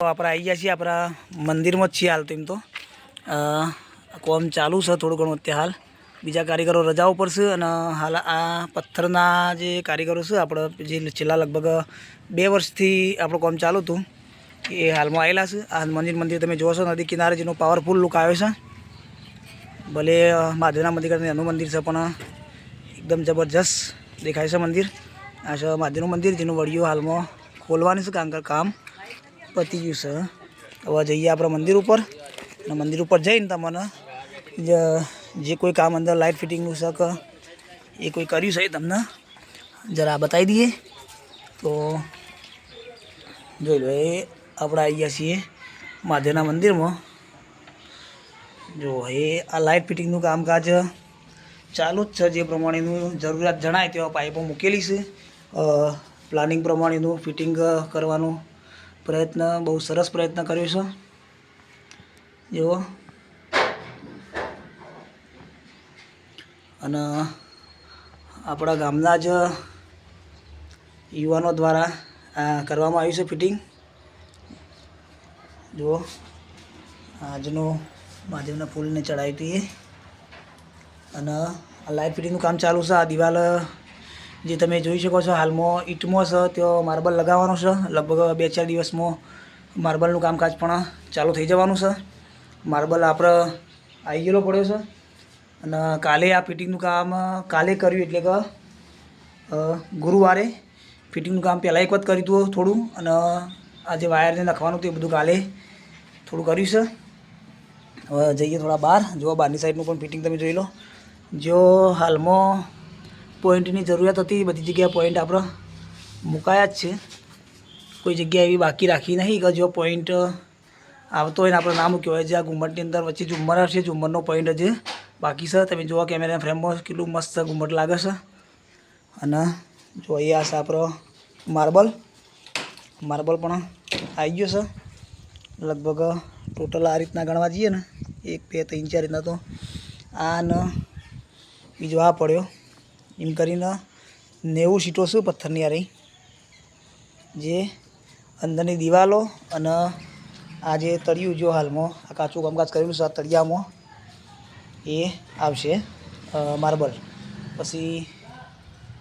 આપણે આવી ગયા છીએ, આપણા મંદિરમાં જ છીએ હાલ તો એમ તો. કોમ ચાલુ છે થોડું ઘણું અત્યારે હાલ. બીજા કારીગરો રજા ઉપર છે અને હાલ આ પથ્થરના જે કારીગરો છે, આપણે જે છેલ્લા લગભગ બે વર્ષથી આપણું કોમ ચાલુ હતું, એ હાલમાં આવેલા છે. આ મંદિર મંદિર તમે જોશો નદી કિનારે જેનો પાવરફુલ લુક આવે છે. ભલે મહાદેવના મંદિર કરતા એનું મંદિર છે, પણ એકદમ જબરજસ્ત દેખાય છે મંદિર. આ છે મહાદેવનું મંદિર, જેનું વડીઓ હાલમાં ખોલવાનું છે કામ કામ. પતી ગયું છે. હવે જઈએ આપણે મંદિર ઉપર. અને મંદિર ઉપર જઈને તમને જે કોઈ કામ અંદર લાઇટ ફિટિંગનું છે કે એ કોઈ કર્યું છે એ તમને જરા બતાવી દઈએ. તો જોઈ લો, એ આપણે આવી ગયા છીએ મહાદેવના મંદિરમાં. જો, એ આ લાઇટ ફિટિંગનું કામકાજ ચાલુ જ છે. જે પ્રમાણેનું જરૂરિયાત જણાય તેવા પાઇપો મૂકેલી છે. પ્લાનિંગ પ્રમાણેનું ફિટિંગ કરવાનો પ્રયત્ન, બહુ સરસ પ્રયત્ન કર્યો છે. જુઓ અને આપણા ગામના જ યુવાનો દ્વારા આ કરવામાં આવ્યું છે ફિટિંગ. જુઓ. આજનો મહાદેવના ફૂલને ચડાવી હતી. અને આ લાઇટ ફિટિંગનું કામ ચાલુ છે. આ દિવાલ જે તમે જોઈ શકો છો, હાલમાં ઈંટમાં છે, ત્યાં માર્બલ લગાવવાનો છે. લગભગ બે ચાર દિવસમાં માર્બલનું કામકાજ પણ ચાલુ થઈ જવાનું છે. માર્બલ આપણે આવી ગયેલો પડ્યો છે. અને કાલે આ ફિટિંગનું કામ, કાલે કર્યું એટલે કે ગુરુવારે ફિટિંગનું કામ પહેલાં એક વખત કર્યું હતું થોડું. અને આ જે વાયરને નાખવાનું હતું એ બધું કાલે થોડું કર્યું છે. હવે જઈએ થોડા બહાર. જો બહારની સાઈડનું પણ ફિટિંગ તમે જોઈ લો. જો હાલમાં પોઈન્ટની જરૂરિયાત હતી, બધી જગ્યાએ પોઈન્ટ આપણે મુકાયા જ છે. કોઈ જગ્યા એવી બાકી રાખી નહીં કે જો પોઈન્ટ આવતો હોય ને આપણે ના મૂક્યો હોય. જે આ ઘુમ્મટની અંદર વચ્ચે ઝુમ્મર હશે ઝુમ્મરનો પોઈન્ટ જે બાકી છે. તમે જુઓ કેમેરા ફ્રેમમાં કેટલું મસ્ત ઘુમ્મટ લાગે છે. અને જો અહીંયા છે આપણો માર્બલ. માર્બલ પણ આવી ગયો છે. લગભગ ટોટલ આ રીતના ગણવા જઈએ ને, એક, બે, ત્રણ, ચાર રીતના તો આ ને બીજો આ પડ્યો. એમ કરીને નેવું સીટો શું પથ્થરની આ રહી. જે અંદરની દિવાલો અને આ જે તળિયું જો હાલમાં, આ કાચું કામકાજ કરેલું છે, આ તળિયામાં એ આવશે માર્બલ પછી,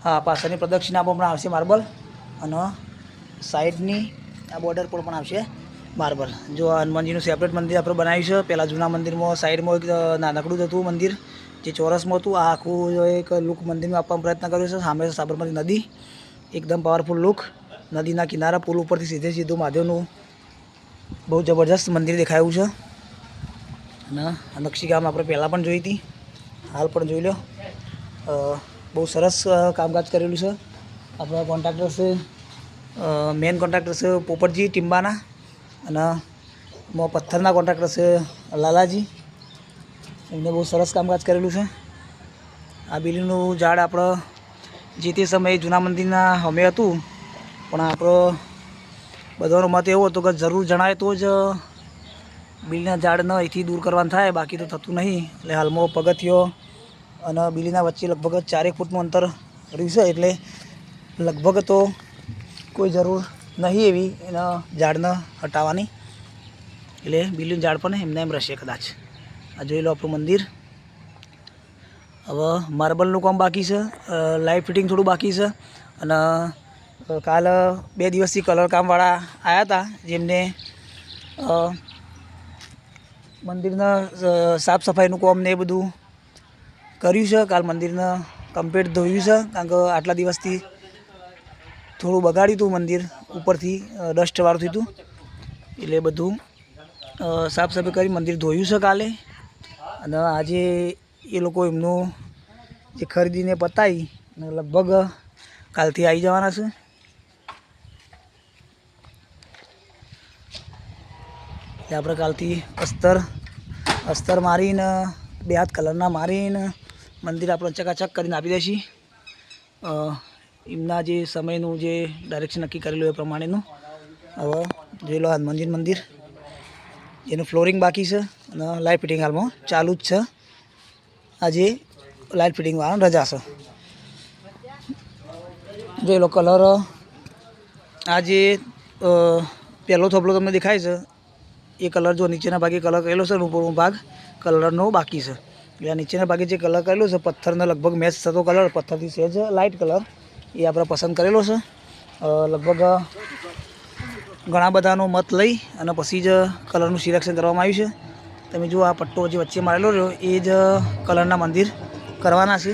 હા, પાછળની પ્રદક્ષિણામાં પણ આવશે માર્બલ અને સાઈડની આ બોર્ડર પર પણ આવશે માર્બલ જો હનુમાનજીનું સેપરેટ મંદિર આપણે બનાવ્યું છે પહેલાં જૂના મંદિરમાં સાઈડમાં એક નાનકડું હતું મંદિર. જે ચોરસમાં હતું. આ આખું એક લુક મંદિરમાં આપવાનો પ્રયત્ન કર્યો છે. સામે સાબરમતી નદી. એકદમ પાવરફુલ લુક નદીના કિનારા પુલ ઉપરથી સીધે સીધું મહાદેવનું બહુ જબરજસ્ત મંદિર દેખાયું છે. અને નકશીકામ આપણે પહેલાં પણ જોઈ હતી. હાલ પણ જોઈ લો. બહુ સરસ કામકાજ કરેલું છે. આપણા કોન્ટ્રાક્ટર છે મેન કોન્ટ્રાક્ટર છે પોપટજી ટિમ્બાના અને પથ્થરના કોન્ટ્રાક્ટર છે લાલાજી. એમને બહુ સરસ કામકાજ કરેલું છે. આ બિલ્ડિંગનું ઝાડ આપણે જે તે સમયે જૂના મંદિરના અમે હતું, પણ આપણો બધાનો મત એવો હતો કે જરૂર જણાય તો જ બિલના ઝાડને અહીંથી દૂર કરવાનું થાય, બાકી તો થતું નહીં. એટલે હાલમાં પગથિયો અને બિલીના વચ્ચે લગભગ ચારેક ફૂટનું અંતર રહ્યું છે, એટલે લગભગ તો કોઈ જરૂર નહીં એવી એના ઝાડને હટાવવાની. એટલે બિલીનું ઝાડ પણ એમને એમ રહેશે કદાચ. આ જોઈ લો આપણું મંદિર. હવે માર્બલનું કામ બાકી છે લાઇટ ફિટિંગ થોડું બાકી છે, અને કાલ બે દિવસથી કલર કામવાળા આવ્યા હતા જેમને મંદિરના સાફ સફાઈનું કામ ને એ બધું કર્યું છે, કાલ મંદિરને કમ્પ્લીટ ધોયું છે, કારણ કે આટલા દિવસથી થોડું બગાડ્યું હતું મંદિર ઉપરથી ડસ્ટવાળું થયું હતું એટલે બધું સાફ સફાઈ કરી મંદિર ધોયું છે કાલે. અને આજે એ લોકો એમનું જે ખરીદીને પતાવી અને લગભગ કાલથી આવી જવાના છે. આપણે કાલથી અસ્તર અસ્તર મારીને, બે હાથ કલરના મારીને મંદિર આપણે ચકાચક કરીને આપી દઈશી. એમના જે સમયનું જે ડાયરેક્શન નક્કી કરેલું એ પ્રમાણેનું. હવે જોઈ લો હનુમાનજી મંદિર એનું ફ્લોરિંગ બાકી છે. લાઇટ ફિટિંગ હાલમાં ચાલુ જ છે. આજે લાઇટ ફિટિંગવાળા રજા છે. જોઈ લો કલર આજે પહેલો થોપલો તમને દેખાય છે. એ કલર જો નીચેના ભાગે કલર કરેલો છે અને ઉપરનો ભાગ કલરનો બાકી છે. એટલે નીચેના ભાગે જે કલર કરેલો છે, પથ્થરનો લગભગ મેચ થતો કલર પથ્થરથી સહેજ લાઇટ કલર એ આપણે પસંદ કરેલો છે. લગભગ ઘણા બધાનો મત લઈ અને પછી જ કલરનું સિલેક્શન કરવામાં આવ્યું છે. તમે જુઓ આ પટ્ટો જે વચ્ચે મારેલો રહ્યો, એ જ કલરના મંદિર કરવાના છે.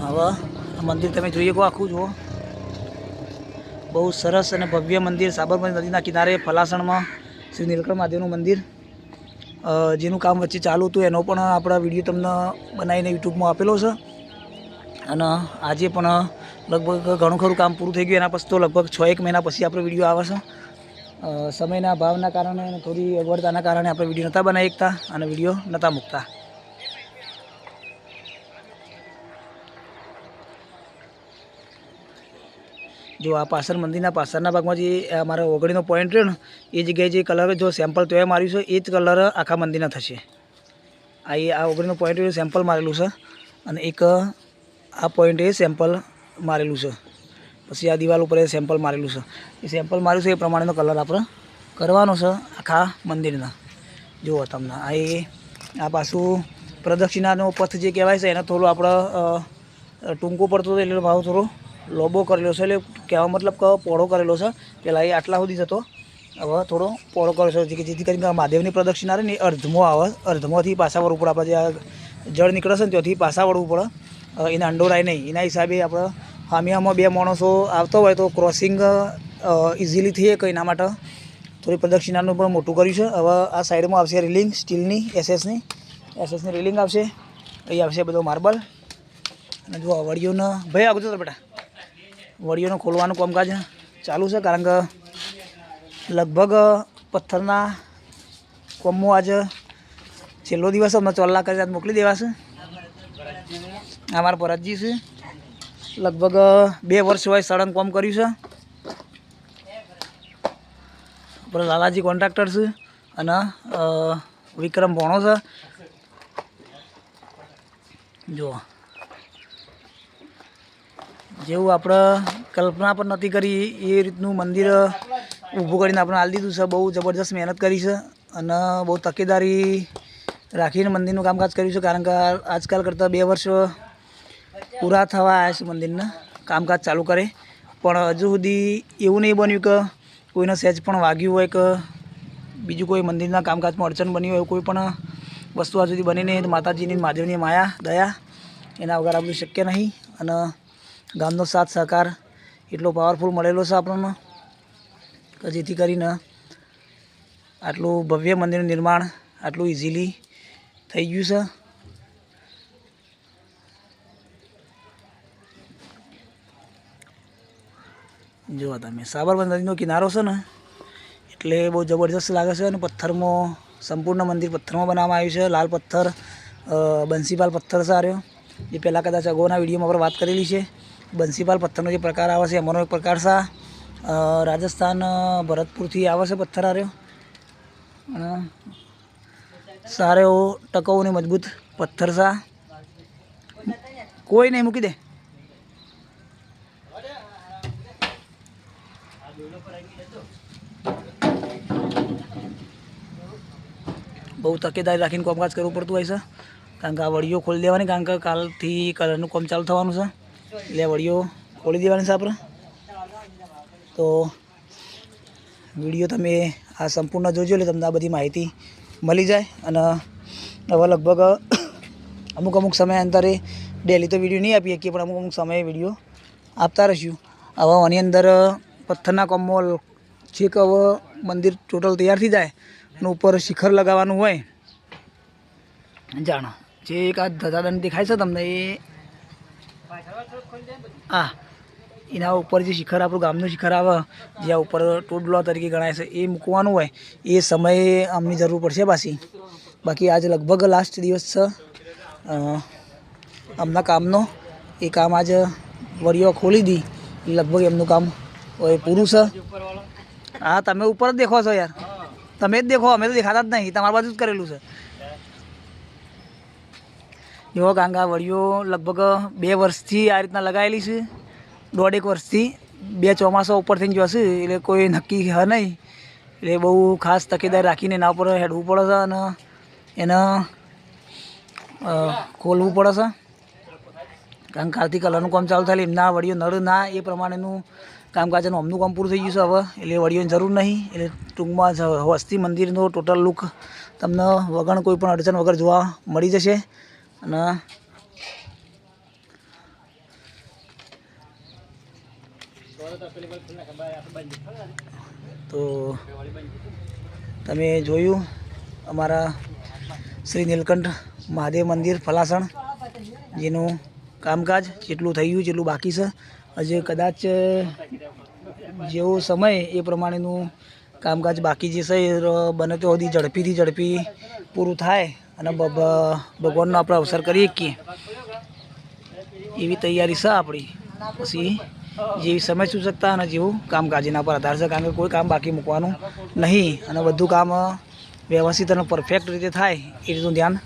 હવે આ મંદિર તમે જોઈએ કહો આખું, જુઓ. બહુ સરસ અને ભવ્ય મંદિર, સાબરમતી નદીના કિનારે ફલાસણમાં શ્રી નીલકંઠ મહાદેવનું મંદિર. જેનું કામ વચ્ચે ચાલુ હતું, એનો પણ આપણા વીડિયો તમને બનાવીને યુટ્યુબમાં આપેલો છે. અને આજે પણ લગભગ ઘણું ખરું કામ પૂરું થઈ ગયું, એના પછી તો લગભગ છ એક મહિના પછી આપણો વીડિયો આવે છે. સમયના અભાવના કારણે અને થોડી અગવડતાના કારણે આપણે વીડિયો નહોતા બનાવી શકતા અને વીડિયો નહોતા મૂકતા. જો આ પાછળ મંદિરના પાછળના ભાગમાં જે અમારા ઓગળીનો પોઈન્ટ રહ્યો ને, એ જગ્યાએ જે કલર જો સેમ્પલ તોય માર્યું છે, એ જ કલર આખા મંદિરના થશે. આ એ, આ ઓગળીનો પોઈન્ટ સેમ્પલ મારેલું છે અને એક આ પોઈન્ટે સેમ્પલ મારેલું છે. પછી આ દિવાલ ઉપર એ સેમ્પલ મારેલું છે. એ સેમ્પલ માર્યું છે એ પ્રમાણેનો કલર આપણે કરવાનો છે આખા મંદિરના. જુઓ તમને, આ એ, આ પાછું પ્રદક્ષિણાનો પથ જે કહેવાય છે, એને થોડું આપણે ટૂંકો પડતો હતો એટલે ભાવ થોડો લોબો કરેલો છે, એટલે કહેવા મતલબ કે પહોળો કરેલો છે. પહેલાં એ આટલા સુધી થતો હવે થોડો પહોળો કરેલો છે, જેથી કરીને મહાદેવની પ્રદક્ષિણા રહે ને અર્ધમો આવે, અર્ધમોથી પાછા વળવું પડે. આપણે જે જળ નીકળે છે ને ત્યાંથી પાછા વળવું પડે. એને અંડોરાય નહીં. એના હિસાબે આપણે હામિયામાં બે માણસો આવતો હોય તો ક્રોસિંગ ઇઝીલી થઈ શકે એના માટે. થોડી પ્રદક્ષિણાનું પણ મોટું કર્યું છે. હવે આ સાઈડમાં આવશે રિલિંગ સ્ટીલની એસએસની એસએસની રિલિંગ આવશે. અહીં આવશે બધો માર્બલ અને જો વડીઓને ભાઈ આગળ તો બેટા. વડીઓને ખોલવાનું કામકાજ ચાલુ છે, કારણ કે લગભગ પથ્થરના કોમો આજ છેલ્લો દિવસ અમને કરી આજ મોકલી દેવાશે. અમારા પરતજી છે. લગભગ બે વર્ષ હોય સળંગ કોમ કર્યું છે. આપણે લાલાજી કોન્ટ્રાક્ટર છે અને વિક્રમ ભોણો છે. જુઓ. જેવું આપણે કલ્પના પણ નથી કરી એ રીતનું મંદિર ઊભું કરીને આપણે હાલ દીધું છે. બહુ જબરદસ્ત મહેનત કરી છે અને બહુ તકેદારી રાખીને મંદિરનું કામકાજ કર્યું છે. કારણ કે આજકાલ કરતાં બે વર્ષ પૂરા થવા આવ્યા છે મંદિરના. કામકાજ ચાલુ કરે. પણ હજુ સુધી એવું નહીં બન્યું કે કોઈને સહેજ પણ વાગ્યું હોય કે બીજું કોઈ મંદિરના કામકાજમાં અડચણ બની હોય કોઈ પણ વસ્તુ આ સુધી બની નહીં. માતાજીની, મહાદેવની માયા, દયા એના વગર આ બધું શક્ય નહીં. અને ગામનો સાથ, સહકાર એટલો પાવરફુલ મળેલો છે આપણને કે જેથી કરીને આટલું ભવ્ય મંદિરનું નિર્માણ આટલું ઇઝીલી થઈ ગયું છે. જુઓ તમે સાબરમતી નદીનો કિનારો છે ને, એટલે બહુ જબરજસ્ત લાગે છે અને પથ્થરમાં સંપૂર્ણ મંદિર પથ્થરમાં બનાવવામાં આવ્યું છે. લાલ પથ્થર બંસીપાલ પથ્થર સાર્યો. એ પહેલાં કદાચ અગાઉના વિડીયોમાં આપણે વાત કરેલી છે. બંસીપાલ પથ્થરનો જે પ્રકાર આવે છે, એમાંનો એક પ્રકાર સા રાજસ્થાન ભરતપુરથી આવે છે પથ્થર આર્યો. અને સારો એવો ટકાઉ અને મજબૂત પથ્થર સા કોઈ નહીં, મૂકી દે. બહુ તકેદારી રાખીને કામકાજ કરવું પડતું હોય છે. કારણ કે આ વડીઓ ખોલી દેવાની, કારણ કે કાલથી કલરનું કામ ચાલુ થવાનું છે. એટલે વડીયો ખોલી દેવાની છે આપણે. તો વીડિયો તમે આ સંપૂર્ણ જોજો, એટલે તમને આ બધી માહિતી મળી જાય. અને હવે લગભગ અમુક અમુક સમય અંતરે ડેલી તો વીડિયો નહીં આપી શકીએ પણ અમુક અમુક સમયે વીડિયો આપતા રહીશું. હવે આની અંદર પથ્થરના કમોલ છેક હવે મંદિર ટોટલ તૈયાર થઈ જાય અને ઉપર શિખર લગાવવાનું હોય. જાણો, જે એક આ ધજાદંડ દેખાય છે તમને એ હા એના ઉપર જે શિખર, આપણું ગામનું શિખર આવે, જ્યાં ઉપર ટોડલો તરીકે ગણાય છે, એ મૂકવાનું હોય, એ સમયે અમને જરૂર પડશે પાછી. બાકી આજે લગભગ લાસ્ટ દિવસ છે. આમના કામનો, એ કામ આજે વડીઓ ખોલી દી લગભગ એમનું કામ હવે પુરુષ હા? તમે ઉપર જ દેખો છો યાર. તમે જ દેખો, અમે તો દેખાતા જ નહીં. તમારી બાજુ જ કરેલું છે. જો, ગાંગા વડીઓ લગભગ બે વર્ષથી આ રીતના લગાવેલી છે. દોઢેક વર્ષથી. બે ચોમાસા ઉપર થઈને જશે એટલે કોઈ નક્કી હ નહીં. એટલે બહુ ખાસ તકેદારી રાખીને એના ઉપર હેડવું પડે છે અને એને ખોલવું પડે છે. કારણ કે કાલથી કલરનું કામ ચાલુ થાય એમના વડીઓ નળ ના, એ પ્રમાણેનું કામકાજ એનું અમનું કામ પૂરું થઈ ગયું છે હવે. એટલે વડીઓની જરૂર નહીં. એટલે ટૂંકમાં વસ્તી મંદિરનો ટોટલ લુક તમને વગર કોઈ પણ અડચણ વગર જોવા મળી જશે. અને તો તમે જોયું અમારા શ્રી નીલકંઠ મહાદેવ મંદિર ફલાસણ, જેનું કામકાજ જેટલું થઈ ગયું, જેટલું બાકી છે. હજી કદાચ જેવો સમય એ પ્રમાણેનું કામકાજ બાકી જે છે, એ બને તો સુધી ઝડપીથી ઝડપી પૂરું થાય અને ભગવાનનો આપણે અવસર કરીએ કે એવી તૈયારી છે આપણી. પછી જેવી સમય સૂચકતા અને જેવું કામકાજ એના પર આધાર છે. કારણ કે કોઈ કામ બાકી મૂકવાનું નહીં અને બધું કામ વ્યવસ્થિત અને પરફેક્ટ રીતે થાય એ રીતનું ધ્યાન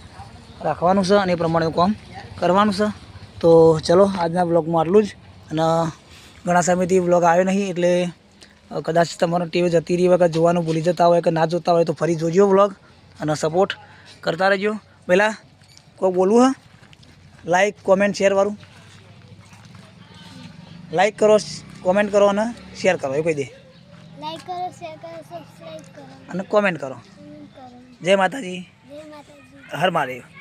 રાખવાનું છે અને એ પ્રમાણેનું કામ કરવાનું છે. તો ચલો આજના બ્લોગમાં આટલું જ. અને ઘણા સમયથી બ્લોગ આવ્યો નહીં એટલે કદાચ તમારો ટીવી જતી રહી વખત જોવાનું ભૂલી જતા હોય કે ના જોતા હોય તો ફરી જોજો બ્લોગ અને સપોર્ટ કરતા રહેજો. પહેલાં કોઈ બોલવું હા? લાઈક કોમેન્ટ શેરવાળું લાઈક કરો કોમેન્ટ કરો અને શેર કરો એ કહી દે. લાઈક કરો શેર કરો સબસ્ક્રાઈબ કરો. અને કોમેન્ટ કરો. કરો. જય માતાજી. જય માતાજી. હર મહાદેવ.